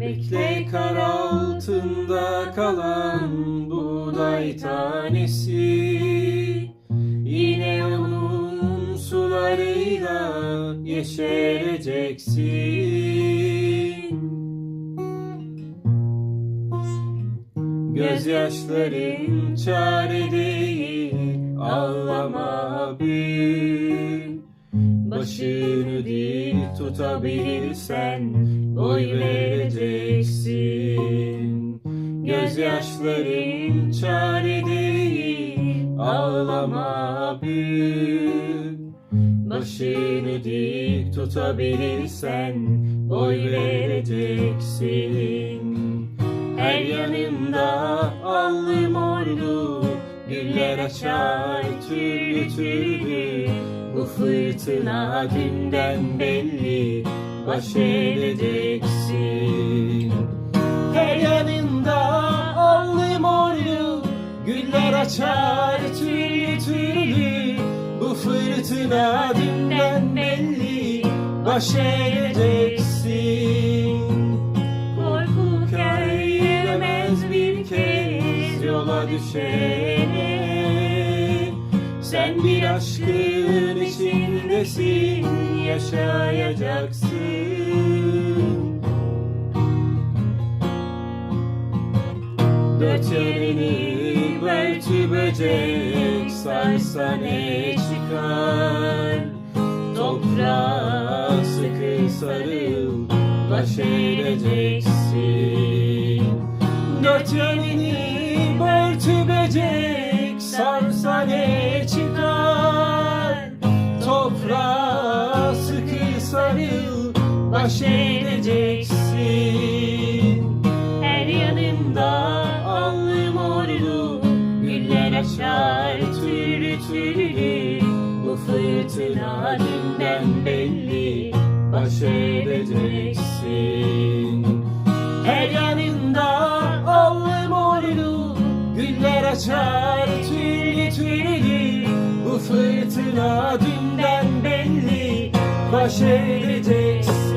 Bekle kar altında kalan buğday tanesi. Yine onun sularıyla yeşereceksin. Gözyaşların çare değil ağlama büyü Başını tutabilirsen boy vereceksin. Gözyaşların çare değil ağlama büyü Başını dik tutabilirsen boy vereceksin. Her yanında allı morlu güller açar türlü türlü fırtına dünden belli baş edeceksin. Her yanında allı morlu güller açar türlü türlü Bu fırtına dünden belli baş edeceksin. Korku kayırmez bir kez yola düşene Sen bir aşkın içindesin yaşayacaksın. Dört yanını belki böcek sarsa ne çıkar? Toprağa sıkı sarıl baş edeceksin Dört yanını börtü böcek baş edeceksin Her yanımda allı morlu güller açar türlü türlü. Bu fırtına dünden belli baş edeceksin Her yanında allı morlu güller açar türlü türlü. Bu fırtına dünden belli baş edeceksin